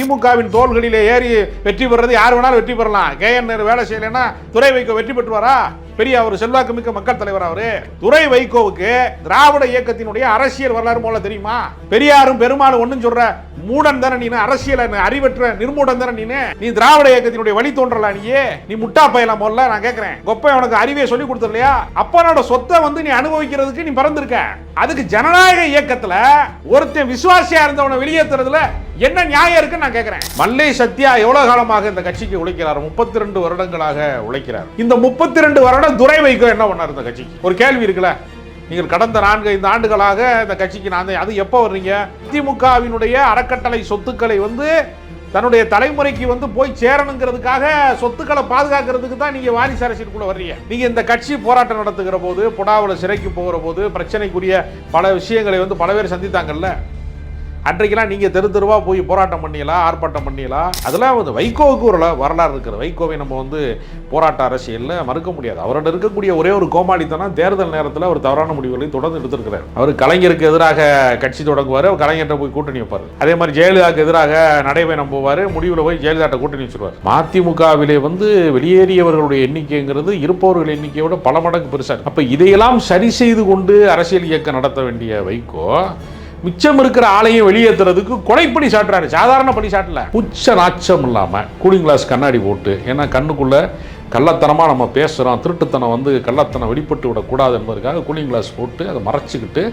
திமுகவின் தோள்களிலே ஏறி வெற்றி பெறுறது யார் வேணாலும் வெற்றி பெறலாம். கே என் வேலை செய்யலைன்னா துறை வைக்க வெற்றி பெற்றுவாரா? பெரிய அவர் செல்வாக்கு மிக்க மக்கள் தலைவர் அவரு. துறை வைகோவுக்கு திராவிட இயக்கத்தினுடைய அரசியல் வரலாறு போல தெரியுமா? பெரியாரும் பெருமாளும் ஒண்ணும் சொல்ற மூடன் தானே நீ அரசியல அறிவற்ற நிர்மூடன் தானே நீ நீ திராவிட இயக்கத்தினுடைய வழி தோன்றலா நீயே? நீ முட்டா பயலாம் போல நான் கேட்கிறேன் கொப்பை உனக்கு அறிவே சொல்லி கொடுத்தலையா அப்பனோட சொத்தை வந்து நீ அனுபவிக்கிறதுக்கு நீ பிறந்திருக்க. அதுக்கு ஜனநாயக இயக்கத்துல ஒருத்தன் விசுவாசியா இருந்தவனை வெளியேற்றுறதுல என்ன நியாயம் இருக்குன்னு நான் கேட்கிறேன் மல்லை சத்யா எவ்வளவு காலமாக இந்த கட்சிக்கு உழைக்கிறார்? முப்பத்தி ரெண்டு வருடங்களாக உழைக்கிறார். இந்த முப்பத்தி ரெண்டு வருடம் துரை வைக்கோ என்ன பண்ணார் இந்த கட்சிக்கு? ஒரு கேள்வி இருக்குல்ல. நீங்கள் கடந்த நான்கு ஐந்து ஆண்டுகளாக இந்த கட்சிக்கு நான் அது எப்போ வர்றீங்க? திமுகவினுடைய அறக்கட்டளை சொத்துக்களை வந்து தன்னுடைய தலைமுறைக்கு வந்து போய் சேரணுங்கிறதுக்காக சொத்துக்களை பாதுகாக்கிறதுக்கு தான் நீங்கள் வாரிசு அரசியலுக்குள்ள வர்றீங்க. நீங்கள் இந்த கட்சி போராட்டம் நடத்துகிற போது புடாவில் சிறைக்கு போகிற போது பிரச்சனைக்குரிய பல விஷயங்களை வந்து பல பேர் சந்தித்தாங்கல்ல. அன்றைக்கெல்லாம் நீங்கள் தெரு தெருவாக போய் போராட்டம் பண்ணியலாம் ஆர்ப்பாட்டம் பண்ணியலாம் அதெல்லாம் வந்து வைகோவுக்கு ஒரு வரலாறு இருக்கிற வைகோவை நம்ம வந்து போராட்ட அரசியலில் மறுக்க முடியாது. அவரோட இருக்கக்கூடிய ஒரே ஒரு கோமாளித்தனம் தேர்தல் நேரத்தில் அவர் தவறான முடிவுகளை தொடர்ந்து எடுத்திருக்கிறார். அவர் கலைஞருக்கு எதிராக கட்சி தொடங்குவார் அவர் கலைஞர்கிட்ட போய் கூட்டணி வைப்பார். அதே மாதிரி ஜெயலலிதாவுக்கு எதிராக நடைபயணம் போவார் முடிவில் போய் ஜெயலலிதாட்ட கூட்டணி வச்சிருவார். மதிமுகவிலே வந்து வெளியேறியவர்களுடைய எண்ணிக்கைங்கிறது இருப்பவர்கள் எண்ணிக்கையோட பல மடங்கு பெருசாக அப்போ இதையெல்லாம் சரி செய்து கொண்டு அரசியல் இயக்கம் நடத்த வேண்டிய வைகோ மிச்சம் இருக்கிற ஆளையும் வெளியேற்றுறதுக்கு கொலைப்படி சாட்டுறாரு. சாதாரண படி சாட்டல. உச்ச நாச்சம் இல்லாமல் கூலிங் கிளாஸ் கண்ணாடி போட்டு ஏன்னா கண்ணுக்குள்ள கள்ளத்தனமாக நம்ம பேசுகிறோம் திருட்டுத்தனம் வந்து கள்ளத்தனம் வெளிப்பட்டு விடக்கூடாது என்பதற்காக கூலிங் கிளாஸ் போட்டு அதை மறைச்சிக்கிட்டு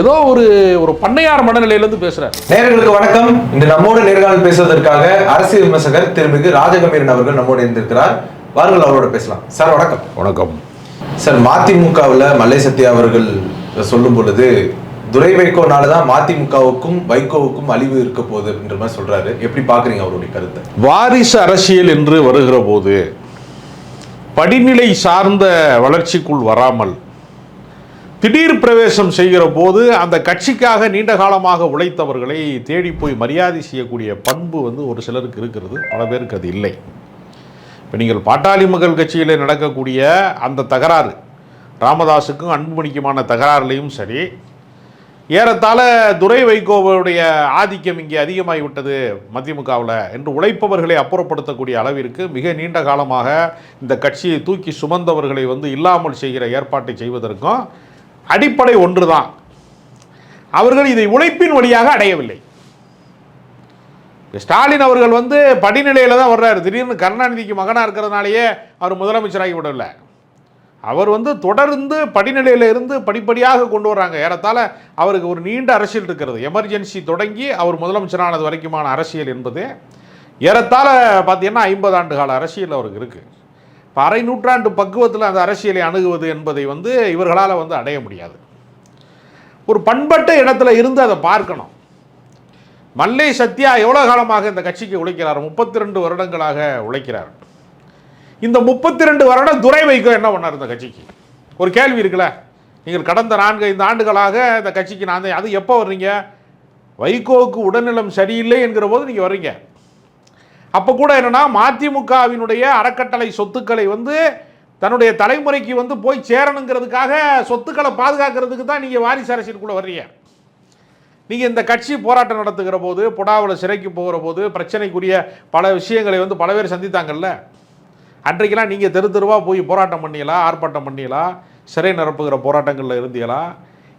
ஏதோ ஒரு ஒரு பண்ணையார் மனநிலையிலேருந்து பேசுகிறார் நேயர்களுக்கு வணக்கம். இந்த நம்மோடு நேர்காணல் பேசுவதற்காக அரசியல் விமர்சகர் திருமிகு ராஜகம்பீரன் அவர்கள் நம்மோடு இருந்திருக்கிறார் வாருங்கள் அவரோட பேசலாம். சார் வணக்கம். வணக்கம். சார் மதிமுகவில் மல்லை சத்யா அவர்கள் சொல்லும் பொழுது துரை வைகோனால தான் மதிமுகவுக்கும் வைகோவுக்கும் அழிவு இருக்க போகுது அப்படின்ற மாதிரி சொல்றாரு. எப்படி பாக்குறீங்க அவருடைய கருத்தை? வாரிசு அரசியல் என்று வருகிற போது படிநிலை சார்ந்த வளர்ச்சிக்குள் வராமல் திடீர் பிரவேசம் செய்கிற போது அந்த கட்சிக்காக நீண்ட காலமாக உழைத்தவர்களை தேடி போய் மரியாதை செய்யக்கூடிய பண்பு வந்து ஒரு சிலருக்கு இருக்கிறது. பல பேருக்கு அது இல்லை. இப்போ நீங்கள் பாட்டாளி மக்கள் கட்சியில் நடக்கக்கூடிய அந்த தகராறு ராமதாஸுக்கும் அன்புமணிக்குமான தகராறுலையும் சரி ஏறத்தாழ துரை வைகோவுடைய ஆதிக்கம் இங்கே அதிகமாகிவிட்டது மதிமுகவில் என்று உழைப்பவர்களை அப்புறப்படுத்தக்கூடிய அளவிற்கு மிக நீண்ட காலமாக இந்த கட்சியை தூக்கி சுமந்தவர்களை வந்து இல்லாமல் செய்கிற ஏற்பாட்டை செய்வதற்கும் அடிப்படை ஒன்று தான் அவர்கள் இதை உழைப்பின் வழியாக அடையவில்லை. ஸ்டாலின் அவர்கள் வந்து படிநிலையில் தான் வர்றாரு. திடீர்னு கருணாநிதிக்கு மகனாக இருக்கிறதுனாலேயே அவர் முதலமைச்சராகி விடவில்லை. அவர் வந்து தொடர்ந்து படிநிலையில இருந்து படிப்படியாக கொண்டு வர்றாங்க ஏறத்தால் அவருக்கு ஒரு நீண்ட அரசியல் இருக்கிறது. எமர்ஜென்சி தொடங்கி அவர் முதலமைச்சரானது வரைக்குமான அரசியல் என்பது ஏறத்தால் பார்த்தீங்கன்னா ஐம்பது ஆண்டு கால அரசியல் அவருக்கு இருக்குது இப்போ அரை நூற்றாண்டு பக்குவத்தில் அந்த அரசியலை அணுகுவது என்பதை வந்து இவர்களால் வந்து அடைய முடியாது. ஒரு பண்பட்ட இடத்துல இருந்து அதை பார்க்கணும். மல்லை சத்யா எவ்வளோ காலமாக இந்த கட்சிக்கு உழைக்கிறார்? முப்பத்தி ரெண்டு வருடங்களாக உழைக்கிறார். இந்த முப்பத்தி ரெண்டு வருடம் துரை வைகோ என்ன பண்ணார் இந்த கட்சிக்கு? ஒரு கேள்வி இருக்குல்ல. நீங்கள் கடந்த நான்கு ஐந்து ஆண்டுகளாக இந்த கட்சிக்கு நான் அது எப்போ வர்றீங்க? வைகோவுக்கு உடல்நலம் சரியில்லை என்கிற போது நீங்கள் வர்றீங்க. அப்போ கூட என்னென்னா மதிமுகவினுடைய அறக்கட்டளை சொத்துக்களை வந்து தன்னுடைய தலைமுறைக்கு வந்து போய் சேரணுங்கிறதுக்காக சொத்துக்களை பாதுகாக்கிறதுக்கு தான் நீங்கள் வாரிசு அரசியலுக்குள்ளே வர்றீங்க. நீங்கள் இந்த கட்சி போராட்டம் நடத்துகிற போது புடாவில் சிறைக்கு போகிற போது பிரச்சனைக்குரிய பல விஷயங்களை வந்து பல பேர் சந்தித்தாங்கல்ல. அன்றைக்கெல்லாம் நீங்கள் தெரு தெருவாக போய் போராட்டம் பண்ணீங்களா ஆர்ப்பாட்டம் பண்ணீங்களா சிறை நிரப்புகிற போராட்டங்களில் இருந்தீங்களா?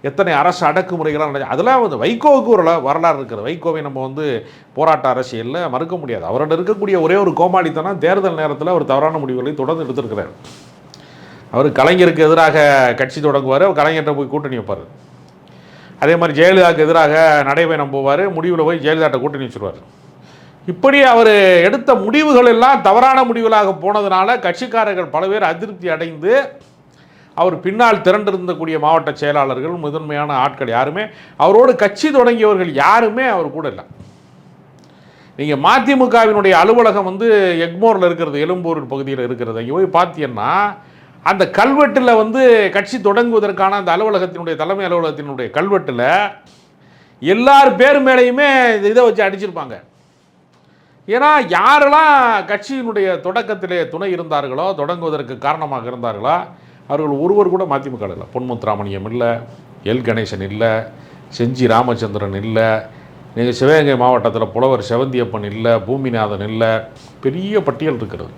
எத்தனை அரசு அடக்குமுறைகளாக நடந்தது அதெல்லாம் வந்து வைகோவுக்கு ஒரு வரலாறு இருக்குது. வைகோவை நம்ம வந்து போராட்ட அரசியலில் மறுக்க முடியாது. அவரோட இருக்கக்கூடிய ஒரே ஒரு கோமாளித்தனம் தேர்தல் நேரத்தில் அவர் தவறான முடிவுகளை தொடர்ந்து எடுத்திருக்கிறார். அவர் கலைஞருக்கு எதிராக கட்சி தொடங்குவார். அவர் கலைஞர்கிட்ட போய் கூட்டணி வைப்பார். அதே மாதிரி ஜெயலலிதாவுக்கு எதிராக நடைபயணம் போவார். முடிவில் போய் ஜெயலலிதாட்ட கூட்டணி வச்சுருவார். இப்படி அவர் எடுத்த முடிவுகள் எல்லாம் தவறான முடிவுகளாக போனதுனால கட்சிக்காரர்கள் பல பேர் அதிருப்தி அடைந்து அவர் பின்னால் திரண்டிருந்தக்கூடிய மாவட்ட செயலாளர்கள் முதன்மையான ஆட்கள் யாருமே அவரோடு கட்சி தொடங்கியவர்கள் யாருமே அவர் கூட இல்லை. நீங்கள் மதிமுகவினுடைய அலுவலகம் வந்து எக்மோரில் இருக்கிறது எலும்பூர் பகுதியில் இருக்கிறது. அங்கே போய் பார்த்தீங்கன்னா அந்த கல்வெட்டில் வந்து கட்சி தொடங்குவதற்கான அந்த அலுவலகத்தினுடைய தலைமை அலுவலகத்தினுடைய கல்வெட்டில் எல்லார் பேர் மேலேயுமே இதை வச்சு அடிச்சிருப்பாங்க. ஏன்னா யாரெல்லாம் கட்சியினுடைய தொடக்கத்திலே துணை இருந்தார்களோ தொடங்குவதற்கு காரணமாக இருந்தார்களோ அவர்கள் ஒருவர் கூட மதிமுக இல்லை. பொன்முத்துராமணியம் இல்லை எல். கணேசன் இல்லை செஞ்சி ராமச்சந்திரன் இல்லை நீங்கள் சிவகங்கை மாவட்டத்தில் புலவர் செவந்தியப்பன் இல்லை பூமிநாதன் இல்லை பெரிய பட்டியல் இருக்கிறது.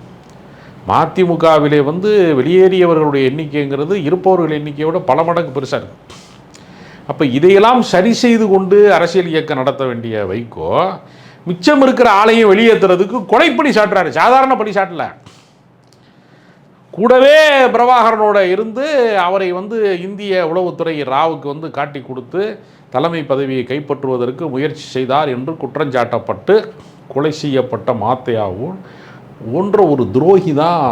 மதிமுகவிலே வந்து வெளியேறியவர்களுடைய எண்ணிக்கைங்கிறது இருப்பவர்கள் எண்ணிக்கையோட பல மடங்கு பெருசாக இருக்கு. அப்போ இதையெல்லாம் சரி செய்து கொண்டு அரசியல் இயக்கம் நடத்த வேண்டிய வைகோ மிச்சம் இருக்கிற ஆளையும் வெளியேற்றுறதுக்கு கொலைப்படி சாட்டுறாரு. சாதாரண படி சாட்டல. கூடவே பிரபாகரனோட இருந்து அவரை வந்து இந்திய உளவுத்துறை ராவுக்கு வந்து காட்டி கொடுத்து தலைமை பதவியை கைப்பற்றுவதற்கு முயற்சி செய்தார் என்று குற்றஞ்சாட்டப்பட்டு கொலை செய்யப்பட்ட மாத்தையாவும் ஒன்ற ஒரு துரோகி தான்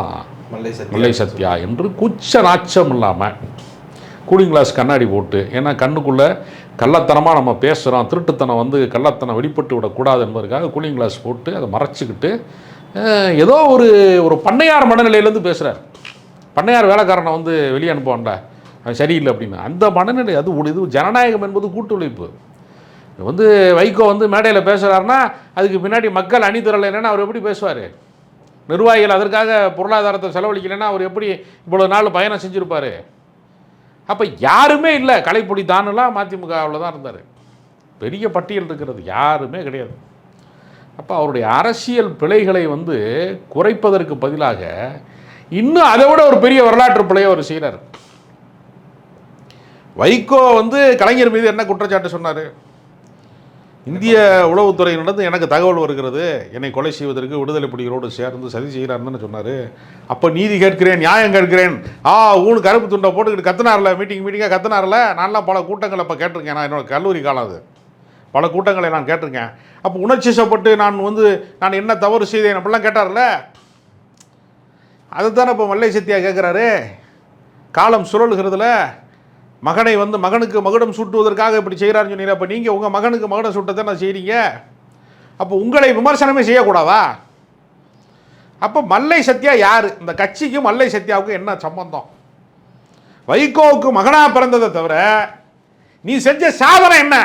மல்லை சத்யா. முல்லை சத்யா என்று குச்ச நாச்சம் இல்லாமல் கூலிங் கிளாஸ் கண்ணாடி போட்டு ஏன்னா கண்ணுக்குள்ளே கள்ளத்தனமாக நம்ம பேசுகிறோம் திருட்டுத்தனம் வந்து கள்ளத்தனம் வெளிப்பட்டு விடக்கூடாது என்பதற்காக கூலிங் கிளாஸ் போட்டு அதை மறைச்சிக்கிட்டு ஏதோ ஒரு ஒரு பண்ணையார் மனநிலையிலேருந்து பேசுகிறார் பண்ணையார் வேலைக்காரனை வந்து வெளியே அனுப்புவான்டா அவன் சரியில்லை அப்படின்னு. அந்த மனநிலை அது ஒரு இது ஜனநாயகம் என்பது கூட்டுழைப்பு வந்து வைகோ வந்து மேடையில் பேசுகிறாருன்னா அதுக்கு பின்னாடி மக்கள் அணிதிரலைன்னா அவர் எப்படி பேசுவார்? நிர்வாகிகள் அதற்காக பொருளாதாரத்தை செலவழிக்கலைன்னா அவர் எப்படி இவ்வளோ நாள் பயணம் செஞ்சுருப்பார்? அப்போ யாருமே இல்லை. கலைப்பொடி தானெல்லாம் மதிமுகவில் தான் இருந்தார். பெரிய பட்டியல் இருக்கிறது யாருமே கிடையாது. அப்போ அவருடைய அரசியல் பிழைகளை வந்து குறைப்பதற்கு பதிலாக இன்னும் அதை விட ஒரு பெரிய வரலாற்று பிழையை அவர் செய்கிறார் வைகோ வந்து கலைஞர் மீது என்ன குற்றச்சாட்டு சொன்னார்? இந்திய உளவுத்துறையினருந்து எனக்கு தகவல் வருகிறது. என்னை கொலை செய்வதற்கு விடுதலை புலிகளோடு சேர்ந்து சதி செய்கிறாருன்னு சொன்னார். அப்போ நீதி கேட்கிறேன் நியாயம் கேட்கிறேன். ஆ ஊனு கருப்பு துண்டை போட்டுக்கிட்டு கத்துனார்ல மீட்டிங் மீட்டிங்காக கத்துனார்ல. நான்லாம் பல கூட்டங்களை இப்போ கேட்டிருக்கேன். நான் என்னோட கல்லூரி காலம் அது. பல கூட்டங்களை நான் கேட்டிருக்கேன். அப்போ உணர்ச்சி சப்பட்டு நான் வந்து நான் என்ன தவறு செய்தேன் அப்படிலாம் கேட்டார்ல. அதுதானே இப்போ மல்லை சத்யா கேட்குறாரு. காலம் சுழலுகிறதுல மகனை வந்து மகனுக்கு மகுடம் சூட்டுவதற்காக இப்படி செய்கிறாருன்னு சொன்னீங்க. அப்போ நீங்கள் உங்கள் மகனுக்கு மகுடம் சூட்டத்தை நான் செய்கிறீங்க அப்போ உங்களை விமர்சனமே செய்யக்கூடாதா? அப்போ மல்லை சத்யா யார்? இந்த கட்சிக்கும் மல்லை சத்யாவுக்கும் என்ன சம்பந்தம்? வைகோவுக்கு மகனாக பிறந்ததை தவிர நீ செஞ்ச சாதனை என்ன?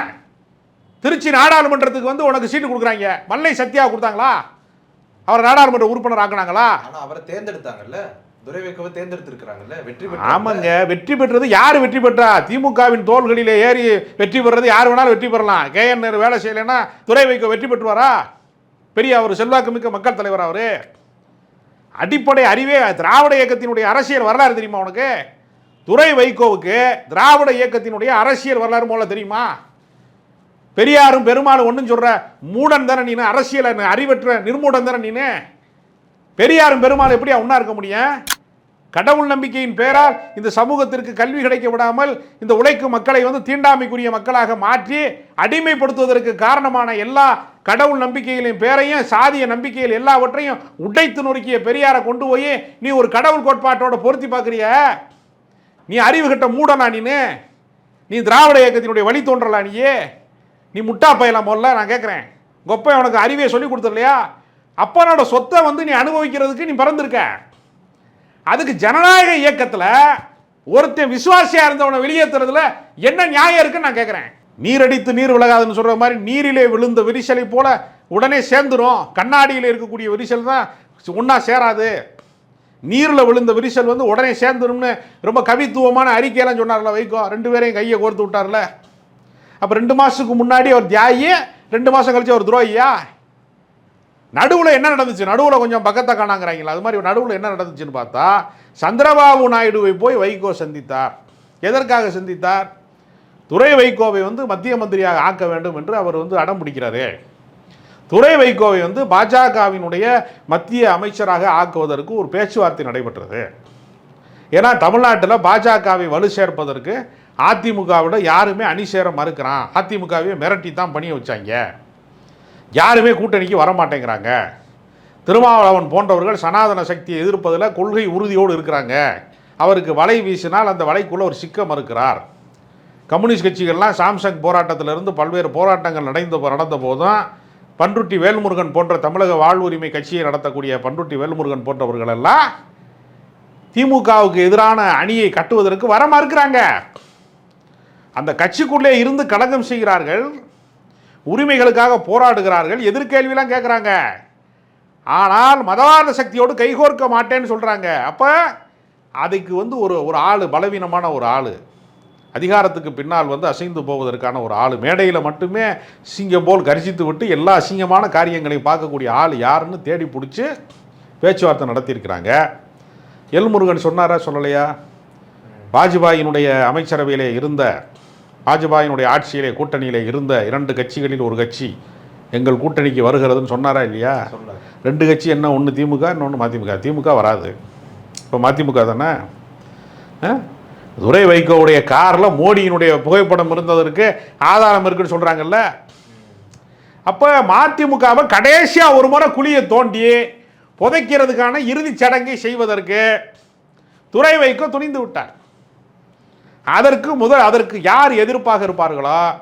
திருச்சி நாடாளுமன்றத்துக்கு வந்து உனக்கு சீட்டு கொடுக்குறாங்க. மல்லை சத்யா கொடுத்தாங்களா? அவர் நாடாளுமன்ற உறுப்பினர் ஆக்குனாங்களா? ஆனால் அவரை தேர்ந்தெடுத்தாங்கல்ல? துரைவைக்கோவை தேர்ந்தெடுத்திருக்கிறாங்கல்ல? வெற்றி பெற்ற ஆமாங்க. வெற்றி பெற்றது யார் வெற்றி பெற்றா? திமுகவின் தோள்களிலே ஏறி வெற்றி பெறது யார் வேணாலும் வெற்றி பெறலாம். கே. என். நேரு வேலை செய்யலைன்னா துறை வைக்க வெற்றி பெற்றுவாரா? பெரிய அவர் செல்வாக்கு மிக்க மக்கள் தலைவர் அவரு. அடிப்படை அறிவே திராவிட இயக்கத்தினுடைய அரசியல் வரலாறு தெரியுமா உனக்கு? துறை வைகோவுக்கு திராவிட இயக்கத்தினுடைய அரசியல் வரலாறு போல தெரியுமா? பெரியாரும் பெருமாளும் ஒன்றும் சொல்ற மூடன் தானே நீனு? அரசியல் அறிவற்ற நிர்மூடன் தானே நீனு? பெரியாரும் பெருமாள் எப்படியா ஒன்றா இருக்க முடியும்? கடவுள் நம்பிக்கையின் பேரால் இந்த சமூகத்திற்கு கல்வி கிடைக்க விடாமல் இந்த உழைக்கும் மக்களை வந்து தீண்டாமைக்குரிய மக்களாக மாற்றி அடிமைப்படுத்துவதற்கு காரணமான எல்லா கடவுள் நம்பிக்கைகளின் பேரையும் சாதிய நம்பிக்கைகள் எல்லாவற்றையும் உடைத்து நொறுக்கிய பெரியாரை கொண்டு போய் நீ ஒரு கடவுள் கோட்பாட்டோட பொருத்தி பார்க்குறிய? நீ அறிவு கட்ட மூடனா நீனு? நீ திராவிட இயக்கத்தினுடைய வழி தோன்றலா நீயே? நீ முட்டா பயலாம் முதல்ல? நான் கேட்குறேன் கொப்பை உனக்கு அறிவே சொல்லி கொடுத்துடலையா? அப்பனோட சொத்தை வந்து நீ அனுபவிக்கிறதுக்கு நீ பிறந்திருக்க. அதுக்கு ஜனநாயக இயக்கத்தில் ஒருத்தன் விசுவாசியாக இருந்தவனை வெளியேற்றுறதுல என்ன நியாயம் இருக்குன்னு நான் கேட்குறேன் நீரடித்து நீர் விலகாதுன்னு சொல்கிற மாதிரி நீரிலே விழுந்த விரிசலை போல உடனே சேர்ந்துடும் கண்ணாடியில் இருக்கக்கூடிய விரிசல் தான் ஒன்றா சேராது. நீரில் விழுந்த விரிசல் வந்து உடனே சேர்ந்துரும்னு ரொம்ப கவித்துவமான அறிக்கையெல்லாம் சொன்னார்ல வைகோ. ரெண்டு பேரையும் கையை கோர்த்து விட்டார்ல. அப்போ ரெண்டு மாதத்துக்கு முன்னாடி அவர் தியாகி ரெண்டு மாதம் கழிச்சு அவர் துரோகியா? நடுவில் என்ன நடந்துச்சு? நடுவில் கொஞ்சம் பக்கத்தை காணாங்கிறாங்களா? அது மாதிரி நடுவில் என்ன நடந்துச்சுன்னு பார்த்தா சந்திரபாபு நாயுடுவை போய் வைகோ சந்தித்தார். எதற்காக சந்தித்தார்? துறை வைகோவை வந்து மத்திய மந்திரியாக ஆக்க வேண்டும் என்று அவர் வந்து அடம் பிடிக்கிறாரு. துறை வைகோவை வந்து பாஜகவினுடைய மத்திய அமைச்சராக ஆக்குவதற்கு ஒரு பேச்சுவார்த்தை நடைபெற்றது. ஏன்னா தமிழ்நாட்டில் பாஜகவை வலு சேர்ப்பதற்கு அதிமுகவிட யாருமே அணி சேர மறுக்கிறான். அதிமுகவை மிரட்டி தான் பணிய வச்சாங்க. யாருமே கூட்டணிக்கு வர மாட்டேங்கிறாங்க திருமாவளவன் போன்றவர்கள் சனாதன சக்தியை எதிர்ப்பதில் கொள்கை உறுதியோடு இருக்கிறாங்க. அவருக்கு வலை வீசினால் அந்த வலைக்குள்ளே ஒரு சிக்க மறுக்கிறார் கம்யூனிஸ்ட் கட்சிகள்லாம் சாம்சங் போராட்டத்திலிருந்து பல்வேறு போராட்டங்கள் நடந்த நடந்த போதும் பன்ருட்டி வேல்முருகன் போன்ற தமிழக வாழ்வுரிமை கட்சியை நடத்தக்கூடிய பன்ருட்டி வேல்முருகன் போன்றவர்கள் எல்லாம் திமுகவுக்கு எதிரான அணியை கட்டுவதற்கு வர மறுக்கிறாங்க அந்த கட்சிக்குள்ளே இருந்து கலகம் செய்கிறார்கள். உரிமைகளுக்காக போராடுகிறார்கள். எதிர்கேள்விலாம் கேட்குறாங்க ஆனால் மதவாத சக்தியோடு கைகோர்க்க மாட்டேன்னு சொல்கிறாங்க அப்போ அதுக்கு வந்து ஒரு ஒரு ஆள் பலவீனமான ஒரு ஆள் அதிகாரத்துக்கு பின்னால் வந்து அசைந்து போவதற்கான ஒரு ஆள் மேடையில் மட்டுமே சிங்கம் போல் கரிசித்து விட்டு எல்லா அசிங்கமான காரியங்களையும் பார்க்கக்கூடிய ஆள் யாருன்னு தேடி பிடிச்சி பேச்சுவார்த்தை நடத்தியிருக்கிறாங்க. எல்முருகன் சொன்னாரா சொல்லலையா? வாஜ்பாயினுடைய அமைச்சரவையில் இருந்த வாஜ்பாயினுடைய ஆட்சியிலே கூட்டணியிலே இருந்த இரண்டு கட்சிகளில் ஒரு கட்சி எங்கள் கூட்டணிக்கு வருகிறதுன்னு சொன்னாரா இல்லையா? ரெண்டு கட்சி என்ன ஒன்று திமுக இன்னொன்று மதிமுக. திமுக வராது. இப்போ மதிமுக தானே? துரை வைகோவுடைய காரில் மோடியினுடைய புகைப்படம் இருந்ததற்கு ஆதாரம் இருக்குன்னு சொல்கிறாங்கல்ல அப்போ மதிமுகவை கடைசியாக ஒரு முறை குழியை தோண்டி புதைக்கிறதுக்கான இறுதிச் சடங்கை செய்வதற்கு துரை வைகோ துணிந்து விட்டார். அதற்கு முதல் அதற்கு யார் எதிர்ப்பாக இருப்பார்களோ?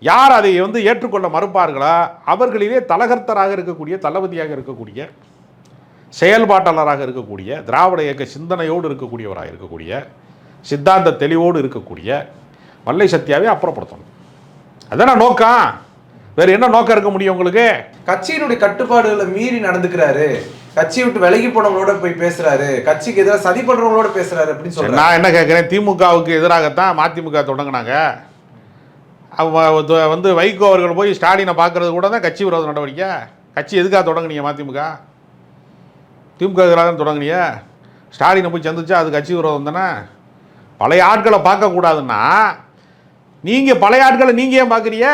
யார் அதை வந்து ஏற்றுக்கொள்ள மறுப்பார்களோ? அவர்களிலே தலகர்த்தராக இருக்கக்கூடிய தளபதியாக இருக்கக்கூடிய செயல்பாட்டாளராக இருக்கக்கூடிய திராவிட இயக்க சிந்தனையோடு இருக்கக்கூடியவராக இருக்கக்கூடிய சித்தாந்த தெளிவோடு இருக்கக்கூடிய மல்லை சத்யாவை அப்புறப்படுத்தணும். அதான நோக்கம்? வேறு என்ன நோக்கம் இருக்க முடியும் உங்களுக்கு? கட்சியினுடைய கட்டுப்பாடுகளை மீறி நடந்துக்கிறாரு. கட்சியை விட்டு விலகி போனவங்களோட போய் பேசுறாரு. கட்சிக்கு எதிராக சதி பண்றவங்களோட பேசுறாரு அப்படின்னு சொல்றாரு. நான் என்ன கேட்குறேன் திமுகவுக்கு எதிராகத்தான் மதிமுக தொடங்கினாங்க. அவ- வந்து வைகோ அவர்கள் போய் ஸ்டாலினை பார்க்கறது கூட தான் கட்சி விரோத நடவடிக்கை. கட்சி எதுக்காக தொடங்குனீங்க மதிமுக? திமுக எதிராக தான் தொடங்குனீங்க. ஸ்டாலினை போய் சந்திச்சா அது கட்சி விரோதம் தானே? பழைய ஆட்களை பார்க்கக்கூடாதுன்னா நீங்கள் பழைய ஆட்களை நீங்கள் ஏன் பார்க்குறீங்க?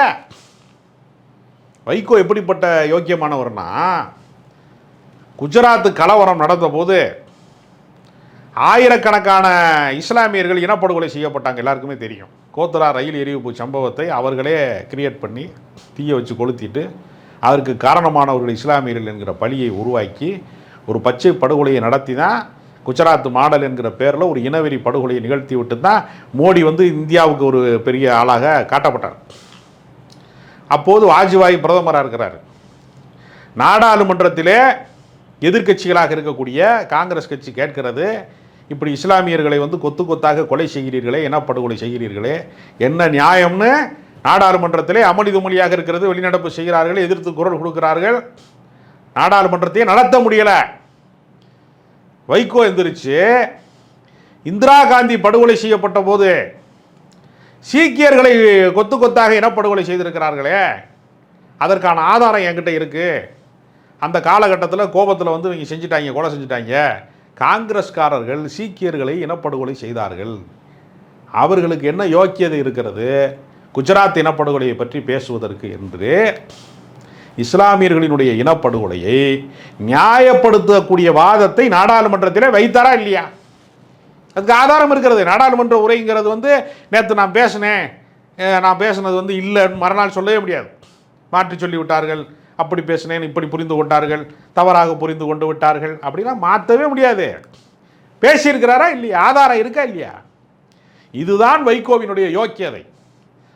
வைகோ எப்படிப்பட்ட யோக்கியமானவர்னா குஜராத்து கலவரம் நடந்தபோது ஆயிரக்கணக்கான இஸ்லாமியர்கள் இனப்படுகொலை செய்யப்பட்டாங்க. எல்லாருக்குமே தெரியும். கோத்ரா ரயில் எரிவிப்பு சம்பவத்தை அவர்களே கிரியேட் பண்ணி தீயை வச்சு கொளுத்திட்டு அதற்கு காரணமானவர்கள் இஸ்லாமியர்கள் என்கிற பழியை உருவாக்கி ஒரு பச்சை படுகொலையை நடத்தி தான் குஜராத் மாடல் என்கிற பேரில் ஒரு இனவெறி படுகொலையை நிகழ்த்தி விட்டு தான் மோடி வந்து இந்தியாவுக்கு ஒரு பெரிய ஆளாக காட்டப்பட்டார். அப்போது வாஜ்பாய் பிரதமராக இருக்கிறார். நாடாளுமன்றத்திலே எதிர்க்கட்சிகளாக இருக்கக்கூடிய காங்கிரஸ் கட்சி கேட்கிறது இப்படி இஸ்லாமியர்களை வந்து கொத்து கொத்தாக கொலை செய்கிறீர்களே இனப்படுகொலை செய்கிறீர்களே என்ன நியாயம்னு நாடாளுமன்றத்திலே அமளி துமளியாக இருக்கிறது வெளிநடப்பு செய்கிறார்கள் எதிர்த்து குரல் கொடுக்கிறார்கள். நாடாளுமன்றத்தையே நடத்த முடியலை. வைகோ எந்திரிச்சு இந்திரா காந்தி படுகொலை செய்யப்பட்ட போது சீக்கியர்களை கொத்து கொத்தாக இனப்படுகொலை செய்திருக்கிறார்களே? அதற்கான ஆதாரம் என்கிட்ட இருக்குது அந்த காலகட்டத்தில் கோபத்தில் வந்து இவங்க செஞ்சுட்டாங்க கொலை செஞ்சுட்டாங்க. காங்கிரஸ்காரர்கள் சீக்கியர்களை இனப்படுகொலை செய்தார்கள். அவர்களுக்கு என்ன யோக்கியது இருக்கிறது? குஜராத் இனப்படுகொலையை பற்றி பேசுவதற்கு என்று இஸ்லாமியர்களினுடைய இனப்படுகொலையை நியாயப்படுத்தக்கூடிய வாதத்தை நாடாளுமன்றத்தில் வைத்தாரா இல்லையா? அதுக்கு ஆதாரம் இருக்கிறது. நாடாளுமன்ற உரைங்கிறது வந்து நேற்று நான் பேசினேன். நான் பேசினது வந்து இல்லைன்னு மறுநாள் சொல்லவே முடியாது. மாற்றி சொல்லிவிட்டார்கள். அப்படி பேசினேன் இப்படி புரிந்து கொண்டார்கள் தவறாக புரிந்து கொண்டு விட்டார்கள் அப்படிலாம் மாற்றவே முடியாது. பேசியிருக்கிறாரா இல்லையா? ஆதாரம் இருக்கா இல்லையா? இதுதான் வைகோவினுடைய யோக்கியதை.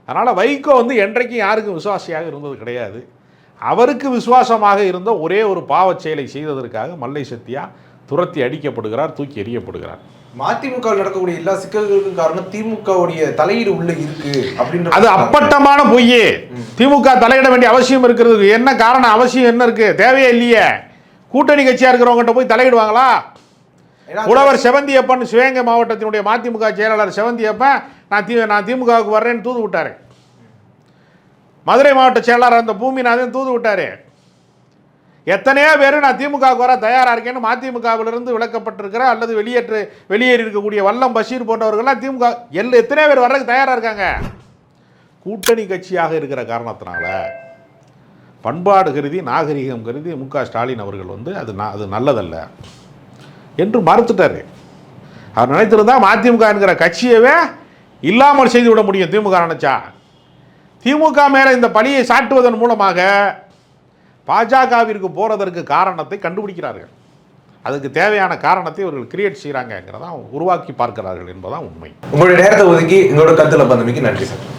அதனால் வைகோ வந்து என்றைக்கும் யாருக்கும் விசுவாசியாக இருந்தது கிடையாது. அவருக்கு விசுவாசமாக இருந்த ஒரே ஒரு பாவச் செயலை செய்ததற்காக மல்லை சத்தியா துரத்தி அடிக்கப்படுகிறார் தூக்கி எறியப்படுகிறார். மதிமுக நடக்கக்கூடிய எல்லா சிக்கல்களுக்கும் காரணம் திமுகவுடைய தலையீடு உள்ள இருக்கு அப்படின்ற அது அப்பட்டமான பொய் திமுக தலையிட வேண்டிய அவசியம் இருக்கிறது என்ன காரணம் அவசியம் என்ன இருக்கு? தேவையே இல்லையே. கூட்டணி கட்சியா இருக்கிறவங்ககிட்ட போய் தலையிடுவாங்களா? உழவர் செவந்தியப்பன் சிவகங்கை மாவட்டத்தினுடைய மதிமுக செயலாளர் செவந்தியப்பன் நான் தி நான் திமுகவுக்கு வர்றேன்னு தூது விட்டாரு. மதுரை மாவட்ட செயலாளர் அந்த பூமிநாதன் தூது விட்டாரு. எத்தனையோ பேர் நான் திமுகவுக்கு வர தயாராக இருக்கேன்னு மதிமுகவிலிருந்து விளக்கப்பட்டிருக்கிற அல்லது வெளியேற்று வெளியேறி இருக்கக்கூடிய வல்லம் பஷீர் போன்றவர்கள்லாம் திமுக எல்லாம் எத்தனையோ பேர் வர்றதுக்கு தயாராக இருக்காங்க. கூட்டணி கட்சியாக இருக்கிற காரணத்தினால பண்பாடு கருதி நாகரிகம் கருதி மு க ஸ்டாலின் அவர்கள் வந்து அது அது நல்லதல்ல என்று மறுத்துட்டார். அவர் நினைத்திருந்தால் மதிமுக என்கிற கட்சியவே இல்லாமல் செய்து விட முடியும் திமுக நினச்சா. திமுக மேலே இந்த பழியை சாட்டுவதன் மூலமாக பாஜகவிற்கு போகிறதற்கு காரணத்தை கண்டுபிடிக்கிறார்கள். அதுக்கு தேவையான காரணத்தை இவர்கள் கிரியேட் செய்கிறாங்கிறதான் உருவாக்கி பார்க்கிறார்கள் என்பதான் உண்மை. உங்களுடைய நேரத்தை ஒதுக்கி எங்களோட கருத்துல பந்தமைக்கு நன்றி சார்.